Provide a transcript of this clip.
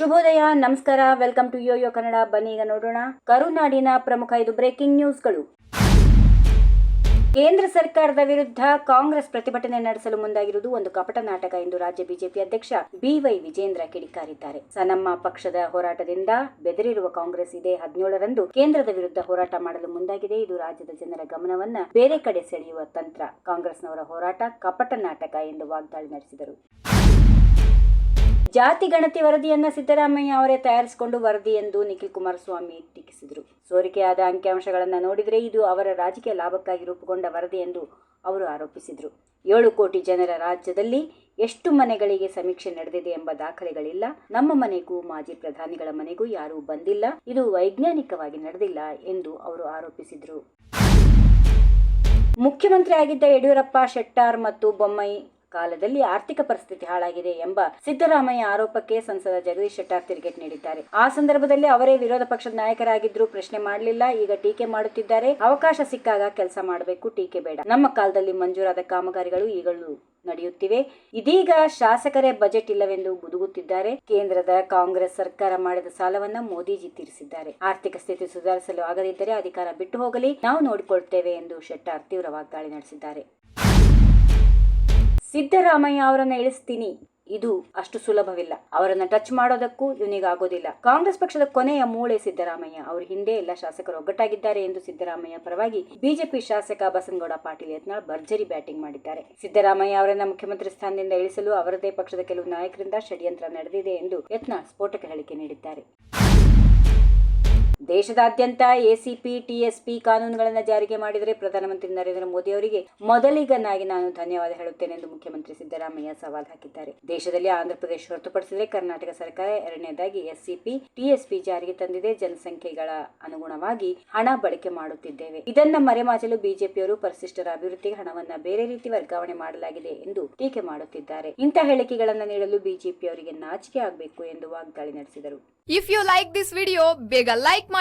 ಶುಭೋದಯ, ನಮಸ್ಕಾರ. Welcome to Yoyo Kannada ಬನ್ನಿ ಈಗ ನೋಡೋಣ. ಕರುನಾಡಿನ ಪ್ರಮುಖ ಐದು ಬ್ರೇಕಿಂಗ್ ನ್ಯೂಸ್ಗಳು ಕೇಂದ್ರ ಸರ್ಕಾರದ ವಿರುದ್ಧ ಕಾಂಗ್ರೆಸ್ ಪ್ರತಿಭಟನೆ ನಡೆಸಲು ಮುಂದಾಗಿರುವುದು ಒಂದು ಕಪಟ ನಾಟಕ ಎಂದು ರಾಜ್ಯ ಬಿಜೆಪಿ ಅಧ್ಯಕ್ಷ ಬಿವೈ ವಿಜೇಂದ್ರ ಕಿಡಿಕಾರಿದ್ದಾರೆ. ಸನಮ್ಮ ಪಕ್ಷದ ಹೋರಾಟದಿಂದ ಬೆದರಿರುವ ಕಾಂಗ್ರೆಸ್ ಇದೇ ಹದಿನೇಳರಂದು ಕೇಂದ್ರದ ವಿರುದ್ಧ ಹೋರಾಟ ಮಾಡಲು ಮುಂದಾಗಿದೆ. ಇದು ರಾಜ್ಯದ ಜನರ ಗಮನವನ್ನ ಬೇರೆ ಕಡೆ ಸೆಳೆಯುವ ತಂತ್ರ. ಕಾಂಗ್ರೆಸ್ನವರ ಹೋರಾಟ ಕಪಟ ನಾಟಕ ಎಂದು ವಾಗ್ದಾಳಿ ನಡೆಸಿದರು. ಜಾತಿ ಗಣತಿ ವರದಿಯನ್ನ ಸಿದ್ದರಾಮಯ್ಯ ಅವರೇ ತಯಾರಿಸಿಕೊಂಡು ವರದಿ ಎಂದು ನಿಖಿಲ್ ಕುಮಾರಸ್ವಾಮಿ ಟೀಕಿಸಿದರು. ಸೋರಿಕೆಯಾದ ಅಂಕಿಅಂಶಗಳನ್ನು ನೋಡಿದರೆ ಇದು ಅವರ ರಾಜಕೀಯ ಲಾಭಕ್ಕಾಗಿ ರೂಪುಗೊಂಡ ವರದಿ ಎಂದು ಅವರು ಆರೋಪಿಸಿದರು. ಏಳು ಕೋಟಿ ಜನರ ರಾಜ್ಯದಲ್ಲಿ ಎಷ್ಟು ಮನೆಗಳಿಗೆ ಸಮೀಕ್ಷೆ ನಡೆದಿದೆ ಎಂಬ ದಾಖಲೆಗಳಿಲ್ಲ. ನಮ್ಮ ಮನೆಗೂ, ಮಾಜಿ ಪ್ರಧಾನಿಗಳ ಮನೆಗೂ ಯಾರೂ ಬಂದಿಲ್ಲ. ಇದು ವೈಜ್ಞಾನಿಕವಾಗಿ ನಡೆದಿಲ್ಲ ಎಂದು ಅವರು ಆರೋಪಿಸಿದರು. ಮುಖ್ಯಮಂತ್ರಿ ಆಗಿದ್ದ ಯಡಿಯೂರಪ್ಪ, ಶೆಟ್ಟಾರ್ ಮತ್ತು ಬೊಮ್ಮಾಯಿ ಕಾಲದಲ್ಲಿ ಆರ್ಥಿಕ ಪರಿಸ್ಥಿತಿ ಹಾಳಾಗಿದೆ ಎಂಬ ಸಿದ್ದರಾಮಯ್ಯ ಆರೋಪಕ್ಕೆ ಸಂಸದ ಜಗದೀಶ್ ಶೆಟ್ಟರ್ ತಿರುಗೇಟ್ ನೀಡಿದ್ದಾರೆ. ಆ ಸಂದರ್ಭದಲ್ಲಿ ಅವರೇ ವಿರೋಧ ಪಕ್ಷದ ನಾಯಕರಾಗಿದ್ರು ಪ್ರಶ್ನೆ ಮಾಡಲಿಲ್ಲ. ಈಗ ಟೀಕೆ ಮಾಡುತ್ತಿದ್ದಾರೆ. ಅವಕಾಶ ಸಿಕ್ಕಾಗ ಕೆಲಸ ಮಾಡಬೇಕು. ಟೀಕೆ ಬೇಡ. ನಮ್ಮ ಕಾಲದಲ್ಲಿ ಮಂಜೂರಾದ ಕಾಮಗಾರಿಗಳು ಈಗಲೂ ನಡೆಯುತ್ತಿವೆ. ಇದೀಗ ಶಾಸಕರೇ ಬಜೆಟ್ ಇಲ್ಲವೆಂದು ಗುದುಗುತ್ತಿದ್ದಾರೆ. ಕೇಂದ್ರದ ಕಾಂಗ್ರೆಸ್ ಸರ್ಕಾರ ಮಾಡಿದ ಸಾಲವನ್ನ ಮೋದಿಜಿ ತೀರಿಸಿದ್ದಾರೆ. ಆರ್ಥಿಕ ಸ್ಥಿತಿ ಸುಧಾರಿಸಲು ಆಗದಿದ್ದರೆ ಅಧಿಕಾರ ಬಿಟ್ಟು ಹೋಗಲಿ. ನಾವು ನೋಡಿಕೊಳ್ತೇವೆ ಎಂದು ಶೆಟ್ಟಾರ್ ತೀವ್ರ ವಾಗ್ದಾಳಿ ನಡೆಸಿದ್ದಾರೆ. ಸಿದ್ದರಾಮಯ್ಯ ಅವರನ್ನ ಇಳಿಸ್ತೀನಿ ಇದು ಅಷ್ಟು ಸುಲಭವಿಲ್ಲ. ಅವರನ್ನ ಟಚ್ ಮಾಡೋದಕ್ಕೂ ಇವನಿಗಾಗೋದಿಲ್ಲ ಕಾಂಗ್ರೆಸ್ ಪಕ್ಷದ ಕೊನೆಯ ಮೂಳೆ ಸಿದ್ದರಾಮಯ್ಯ. ಅವರ ಹಿಂದೆ ಎಲ್ಲ ಶಾಸಕರು ಒಗ್ಗಟ್ಟಾಗಿದ್ದಾರೆ ಎಂದು ಸಿದ್ದರಾಮಯ್ಯ ಪರವಾಗಿ ಬಿಜೆಪಿ ಶಾಸಕ ಬಸನಗೌಡ ಪಾಟೀಲ್ ಯತ್ನಾಳ್ ಭರ್ಜರಿ ಬ್ಯಾಟಿಂಗ್ ಮಾಡಿದ್ದಾರೆ. ಸಿದ್ದರಾಮಯ್ಯ ಅವರನ್ನ ಮುಖ್ಯಮಂತ್ರಿ ಸ್ಥಾನದಿಂದ ಇಳಿಸಲು ಅವರದೇ ಪಕ್ಷದ ಕೆಲವು ನಾಯಕರಿಂದ ಷಡ್ಯಂತ್ರ ನಡೆದಿದೆ ಎಂದು ಯತ್ನಾಳ್ ಸ್ಫೋಟಕ ಹೇಳಿಕೆ ನೀಡಿದ್ದಾರೆ. ದೇಶದಾದ್ಯಂತ ಎಸಿಪಿ, ಟಿಎಸ್ಪಿ ಕಾನೂನುಗಳನ್ನು ಜಾರಿಗೆ ಮಾಡಿದರೆ ಪ್ರಧಾನಮಂತ್ರಿ ನರೇಂದ್ರ ಮೋದಿ ಅವರಿಗೆ ಮೊದಲಿಗನಾಗಿ ನಾನು ಧನ್ಯವಾದ ಹೇಳುತ್ತೇನೆ ಎಂದು ಮುಖ್ಯಮಂತ್ರಿ ಸಿದ್ದರಾಮಯ್ಯ ಸವಾಲು ಹಾಕಿದ್ದಾರೆ. ದೇಶದಲ್ಲಿ ಆಂಧ್ರಪ್ರದೇಶ ಹೊರತುಪಡಿಸಿದರೆ ಕರ್ನಾಟಕ ಸರ್ಕಾರ ಎರಡನೇದಾಗಿ ಎಸ್ಸಿಪಿ, ಟಿಎಸ್ಪಿ ಜಾರಿಗೆ ತಂದಿದೆ. ಜನಸಂಖ್ಯೆಗಳ ಅನುಗುಣವಾಗಿ ಹಣ ಬಳಕೆ ಮಾಡುತ್ತಿದ್ದೇವೆ. ಇದನ್ನ ಮರೆಮಾಚಲು ಬಿಜೆಪಿಯವರು ಪರಿಶಿಷ್ಟರ ಅಭಿವೃದ್ಧಿಗೆ ಹಣವನ್ನ ಬೇರೆ ರೀತಿ ವರ್ಗಾವಣೆ ಮಾಡಲಾಗಿದೆ ಎಂದು ಟೀಕೆ ಮಾಡುತ್ತಿದ್ದಾರೆ. ಇಂಥ ಹೇಳಿಕೆಗಳನ್ನು ನೀಡಲು ಬಿಜೆಪಿಯವರಿಗೆ ನಾಚಿಕೆ ಆಗಬೇಕು ಎಂದು ವಾಗ್ದಾಳಿ ನಡೆಸಿದರು. If you like this video ಬೇಗ ಲೈಕ್